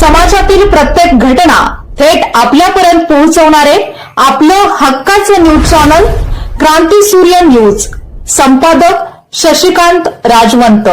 समाजातील प्रत्येक घटना थेट आपल्यापर्यंत पोहोचवणारे आपलं हक्काचं न्यूज चॅनल क्रांती सूर्य न्यूज. संपादक शशिकांत राजवंत.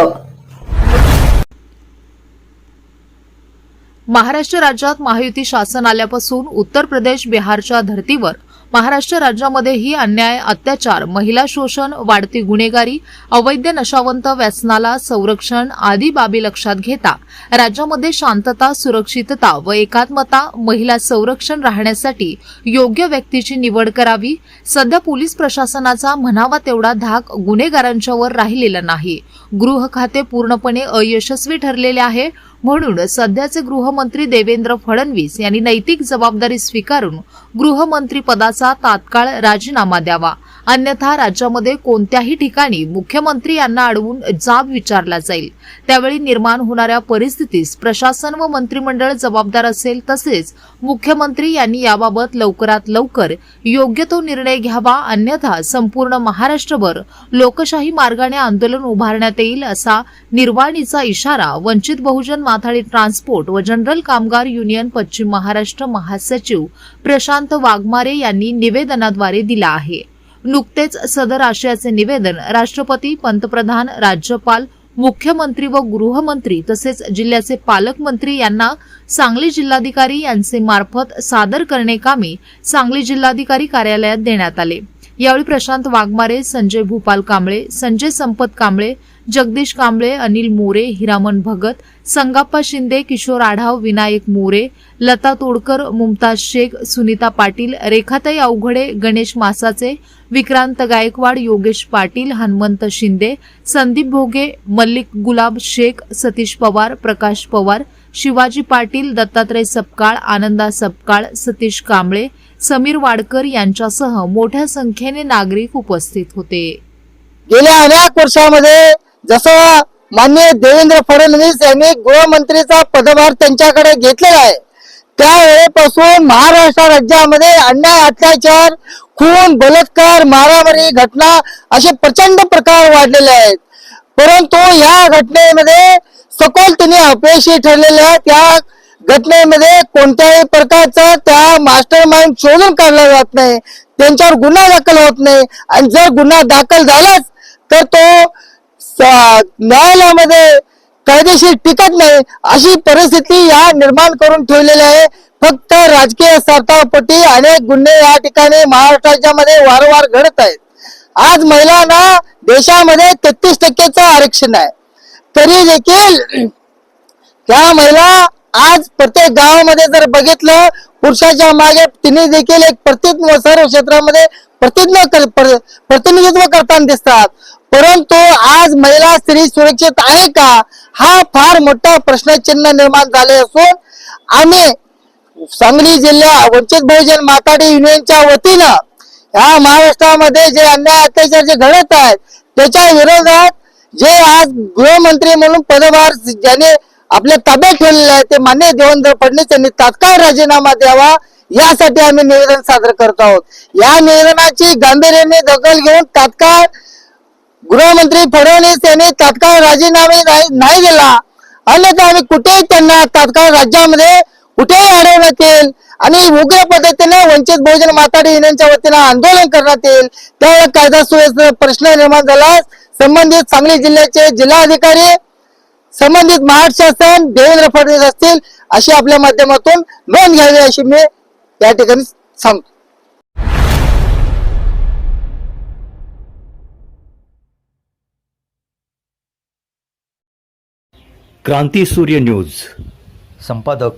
महाराष्ट्र राज्यात महायुती शासन आल्यापासून उत्तर प्रदेश बिहारच्या धर्तीवर महाराष्ट्र राज्यामध्येही अन्याय अत्याचार महिला शोषण वाढती गुन्हेगारी अवैध नशावंत व्यसनाला संरक्षण आदी बाबी लक्षात घेता राज्यामध्ये शांतता सुरक्षितता व एकात्मता महिला संरक्षण राहण्यासाठी योग्य व्यक्तीची निवड करावी. सध्या पोलीस प्रशासनाचा म्हणावा तेवढा धाक गुन्हेगारांच्यावर राहिलेला नाही. गृह खाते पूर्णपणे अयशस्वी ठरलेले आहे. म्हणून सध्याचे गृहमंत्री देवेंद्र फडणवीस यांनी नैतिक जबाबदारी स्वीकारून गृहमंत्री पदाचा तात्काळ राजीनामा द्यावा. अन्यथा राज्यामध्ये कोणत्याही ठिकाणी मुख्यमंत्री यांना अडवून जाब विचारला जाईल. त्यावेळी निर्माण होणाऱ्या परिस्थितीस प्रशासन व मंत्रिमंडळ जबाबदार असेल तसेच मुख्यमंत्री यांनी याबाबत लवकरात लवकर योग्य तो निर्णय घ्यावा अन्यथा संपूर्ण महाराष्ट्रभर लोकशाही मार्गाने आंदोलन उभारण्यात येईल असा निर्वाणीचा इशारा वंचित बहुजन माथाडी ट्रान्सपोर्ट व जनरल कामगार युनियन पश्चिम महाराष्ट्र महासचिव प्रशांत वाघमारे यांनी निवेदनाद्वारे दिला आहे. नुकतेच सदर आशयाचे निवेदन राष्ट्रपती पंतप्रधान राज्यपाल मुख्यमंत्री व गृहमंत्री तसेच जिल्ह्याचे पालकमंत्री यांना सांगली जिल्हाधिकारी यांचे मार्फत सादर करणे कामी सांगली जिल्हाधिकारी कार्यालयात देण्यात आले. यावेळी प्रशांत वाघमारे संजय भूपाल कांबळे संजय संपत कांबळे जगदीश कांबळे अनिल मोरे हिरामन भगत संगाप्पा शिंदे किशोर आढाव विनायक मोरे लता तोडकर मुमताज शेख सुनीता पाटील रेखाताई अवघडे गणेश मासाचे विक्रांत गायकवाड योगेश पाटील हनुमंत शिंदे संदीप भोगे मल्लिक गुलाब शेख सतीश पवार प्रकाश पवार शिवाजी पाटील दत्तात्रय सपकाळ आनंदा सपकाळ सतीश कांबळे समीर वाडकर यांच्यासह मोठ्या संख्येने नागरिक उपस्थित होते. गेल्या अनेक वर्षामध्ये जसं माननीय देवेंद्र फडणवीस यांनी गृहमंत्रीचा पदभार त्यांच्याकडे घेतलेला आहे त्यावेळेपासून महाराष्ट्र राज्यामध्ये अन्याय अत्याचार खून बलात्कार मारामारी घटना असे प्रचंड प्रकार वाढलेले आहेत. परंतु या घटनेमध्ये सखोल तिने अपयशी ठरलेल्या त्या घटनेमध्ये कोणत्याही प्रकारचा त्या मास्टर माइंड शोधून काढला जात नाही. त्यांच्यावर गुन्हा दाखल होत नाही. आणि जर गुन्हा दाखल झालाच तर तो स- न्यायालयामध्ये कायदेशीर टिकत नाही अशी परिस्थिती या निर्माण करून ठेवलेली आहे. फक्त राजकीय सरतापटी अनेक गुन्हे या ठिकाणी महाराष्ट्राच्या वारंवार घडत आहेत. आज महिलांना देशामध्ये तेहतीस टक्केच आरक्षण आहे. तरी देखील त्या महिला आज प्रत्येक गावामध्ये जर बघितलं पुरुषाच्या मागे तिने देखील एक प्रतिज्ञ सर्व क्षेत्रामध्ये प्रतिज्ञा कर- प्रतिनिधित्व करताना दिसतात. परंतु आज महिला स्त्री सुरक्षित आहे का? हा फार मोठा प्रश्नचिन्ह निर्माण झाले असून आम्ही सांगली जिल्हा वंचित बहुजन माताडी युनियनच्या वतीनं ह्या महाराष्ट्रामध्ये जे अन्याय अत्याचार जे घडत आहेत त्याच्या विरोधात जे आज गृहमंत्री म्हणून पदभार ज्याने आपल्या ताब्यात ठेवलेले आहे ते मान्य देवेंद्र फडणवीस यांनी तात्काळ राजीनामा द्यावा यासाठी आम्ही निवेदन सादर करत आहोत. या निवेदनाची गांभीर्याने दखल घेऊन तात्काळ गृहमंत्री फडणवीस यांनी तात्काळ राजीनामे नाही नाही दिला. अन्यथा आम्ही कुठेही त्यांना तात्काळ राज्यामध्ये कुठेही अडवण्यात येईल आणि उग्र पद्धतीने वंचित बहुजन माताडी युनियनच्या वतीनं आंदोलन करण्यात येईल. त्यावेळेला कायदा सुव्यवस्थेचा प्रश्न निर्माण झाल्यास संबंधित सांगली जिल्ह्याचे जिल्हाधिकारी संबंधित महाराष्ट्र शासन देवेंद्र फडणवीस असतील अशी आपल्या माध्यमातून नोंद घ्यावी अशी मी या ठिकाणी सांगतो. क्रांती सूर्य न्यूज. संपादक